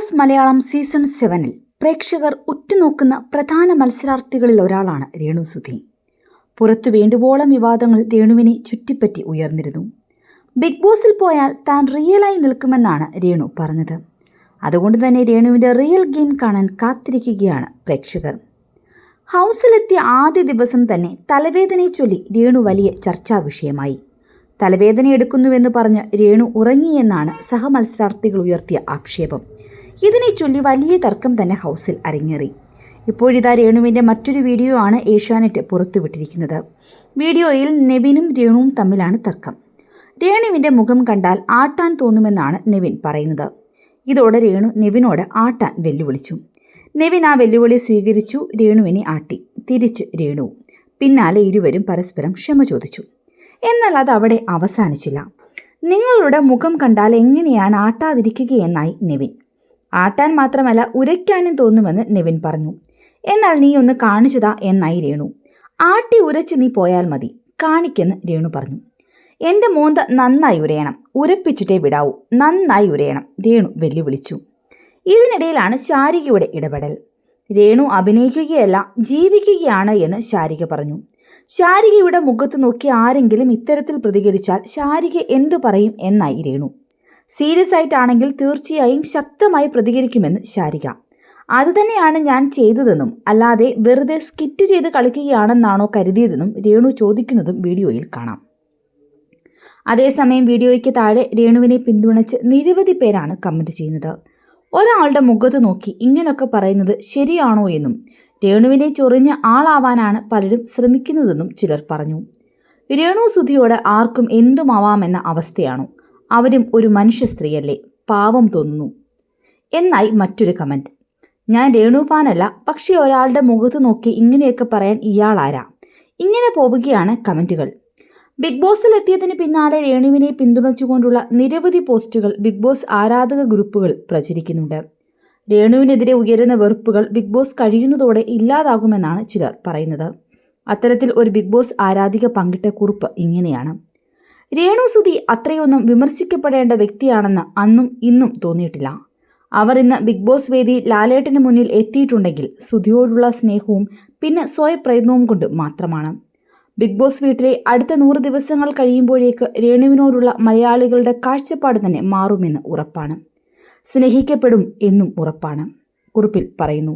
Boss Malayalam season സെവനിൽ പ്രേക്ഷകർ ഉറ്റുനോക്കുന്ന പ്രധാന മത്സരാർത്ഥികളിൽ ഒരാളാണ് രേണു സുധി. പുറത്തു വേണ്ടുവോളം വിവാദങ്ങൾ രേണുവിനെ ചുറ്റിപ്പറ്റി ഉയർന്നിരുന്നു. ബിഗ് ബോസിൽ പോയാൽ താൻ റിയലായി നിൽക്കുമെന്നാണ് രേണു പറഞ്ഞത്. അതുകൊണ്ട് തന്നെ രേണുവിന്റെ റിയൽ ഗെയിം കാണാൻ കാത്തിരിക്കുകയാണ് പ്രേക്ഷകർ. ഹൗസിലെത്തിയ ആദ്യ ദിവസം തന്നെ തലവേദനയെ ചൊല്ലി രേണു വലിയ ചർച്ചാ വിഷയമായി. തലവേദന എടുക്കുന്നുവെന്ന് പറഞ്ഞ് രേണു ഉറങ്ങിയെന്നാണ് സഹമത്സരാർത്ഥികൾ ഉയർത്തിയ ആക്ഷേപം. ഇതിനെ ചൊല്ലി വലിയ തർക്കം തന്നെ ഹൗസിൽ അരങ്ങേറി. ഇപ്പോഴിതാ രേണുവിന്റെ മറ്റൊരു വീഡിയോ ആണ് ഏഷ്യാനെറ്റ് പുറത്തുവിട്ടിരിക്കുന്നത്. വീഡിയോയിൽ നെവിനും രേണുവും തമ്മിലാണ് തർക്കം. രേണുവിന്റെ മുഖം കണ്ടാൽ ആട്ടാൻ തോന്നുമെന്നാണ് നെവിൻ പറയുന്നത്. ഇതോടെ രേണു നെവിനോട് ആട്ടാൻ വെല്ലുവിളിച്ചു. നെവിൻ ആ വെല്ലുവിളി സ്വീകരിച്ചു രേണുവിനെ ആട്ടി. തിരിച്ച് രേണു. പിന്നാലെ ഇരുവരും പരസ്പരം ക്ഷമ ചോദിച്ചു. എന്നാൽ അത് അവിടെ അവസാനിച്ചില്ല. നിങ്ങളുടെ മുഖം കണ്ടാൽ എങ്ങനെയാണ് ആട്ടാതിരിക്കുകയെന്നായി നെവിൻ. ആട്ടാൻ മാത്രമല്ല ഉരയ്ക്കാനും തോന്നുമെന്ന് നിവിൻ പറഞ്ഞു. എന്നാൽ നീ ഒന്ന് കാണിച്ചതാ എന്നായി രേണു. ആട്ടി ഉരച്ച് നീ പോയാൽ മതി. കാണിക്കെന്ന് രേണു പറഞ്ഞു. എന്റെ മോന്ത നന്നായി ഉരയണം. ഉരപ്പിച്ചിട്ടേ വിടാവൂ. നന്നായി ഉരയണം. രേണു വെല്ലുവിളിച്ചു. ഇതിനിടയിലാണ് ശാരികയുടെ ഇടപെടൽ. രേണു അഭിനയിക്കുകയല്ല ജീവിക്കുകയാണ് എന്ന് ശാരിക പറഞ്ഞു. ശാരികയുടെ മുഖത്ത് നോക്കി ആരെങ്കിലും ഇത്തരത്തിൽ പ്രതികരിച്ചാൽ ശാരിക എന്തു പറയും എന്നായി രേണു. സീരിയസ് ആയിട്ടാണെങ്കിൽ തീർച്ചയായും ശക്തമായി പ്രതികരിക്കുമെന്ന് ശാരിക. അതുതന്നെയാണ് ഞാൻ ചെയ്തതെന്നും അല്ലാതെ വെറുതെ സ്കിറ്റ് ചെയ്ത് കളിക്കുകയാണെന്നാണോ കരുതിയതെന്നും രേണു ചോദിക്കുന്നതും വീഡിയോയിൽ കാണാം. അതേസമയം വീഡിയോയ്ക്ക് താഴെ രേണുവിനെ പിന്തുണച്ച് നിരവധി പേരാണ് കമന്റ് ചെയ്യുന്നത്. ഒരാളുടെ മുഖത്ത് നോക്കി ഇങ്ങനെയൊക്കെ പറയുന്നത് ശരിയാണോ എന്നും രേണുവിനെ ചൊറിഞ്ഞ ആളാവാനാണ് പലരും ശ്രമിക്കുന്നതെന്നും ചിലർ പറഞ്ഞു. രേണു സുധിയോട് ആർക്കും എന്തുമാവാമെന്ന അവസ്ഥയാണോ. അവരും ഒരു മനുഷ്യ സ്ത്രീയല്ലേ. പാവം തോന്നുന്നു. എന്നായി മറ്റൊരു കമന്റ് ഞാൻ രേണുപാനല്ല പക്ഷേ ഒരാളുടെ മുഖത്ത് നോക്കി ഇങ്ങനെയൊക്കെ പറയാൻ ഇയാളാരാ? ഇങ്ങനെ പോവുകയാണ് കമന്റുകൾ ബിഗ് ബോസിൽ എത്തിയതിന് പിന്നാലെ രേണുവിനെ പിന്തുണച്ചുകൊണ്ടുള്ള നിരവധി പോസ്റ്റുകൾ ബിഗ് ബോസ് ആരാധക ഗ്രൂപ്പുകൾ പ്രചരിക്കുന്നുണ്ട്. രേണുവിനെതിരെ ഉയരുന്ന വെറുപ്പുകൾ ബിഗ് ബോസ് കഴിയുന്നതോടെ ഇല്ലാതാകുമെന്നാണ് ചിലർ പറയുന്നത്. അത്തരത്തിൽ ഒരു ബിഗ് ബോസ് ആരാധിക പങ്കിട്ട കുറിപ്പ് ഇങ്ങനെയാണ്. രേണു സുധി അത്രയൊന്നും വിമർശിക്കപ്പെടേണ്ട വ്യക്തിയാണെന്ന് അന്നും ഇന്നും തോന്നിയിട്ടില്ല. അവർ ഇന്ന് ബിഗ് ബോസ് വേദി ലാലേട്ടന് മുന്നിൽ എത്തിയിട്ടുണ്ടെങ്കിൽ സുധിയോടുള്ള സ്നേഹവും പിന്നെ സ്വയപ്രയത്നവും കൊണ്ട് മാത്രമാണ്. ബിഗ് ബോസ് വീട്ടിലെ അടുത്ത നൂറ് ദിവസങ്ങൾ കഴിയുമ്പോഴേക്ക് രേണുവിനോടുള്ള മലയാളികളുടെ കാഴ്ചപ്പാട് തന്നെ മാറുമെന്ന് ഉറപ്പാണ്. സ്നേഹിക്കപ്പെടും എന്നും ഉറപ്പാണ്. കുറിപ്പിൽ പറയുന്നു.